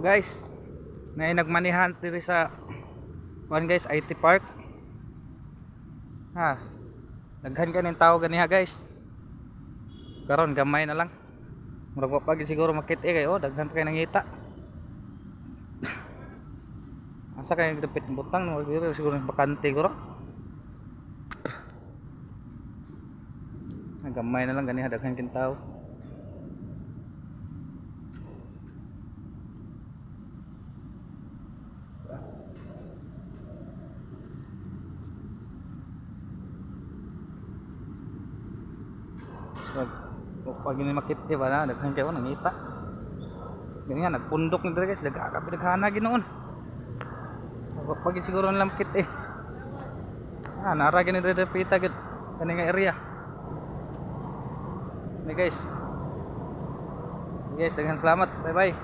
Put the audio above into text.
So guys, na nagmanihan diri sa one guys IT Park. Ha. Daghan ka ng tao ganiha guys. Karon gamay na lang. Murag wa siguro makit eh kayo, daghan pa kay nangita. Asa kay dapit butang no siguro siguro bakante guro. Ah, Gamay na lang ganiha daghan kin tao. Pag pag ini makit di ba na daghan kayo nangita. Ganyan nagpundok ni guys, dagha daghana ginoon. Pag siguro na makit eh. Ah, nara gini diri pita gid kani nga area. Ni guys. Guys, daghan salamat. Bye bye.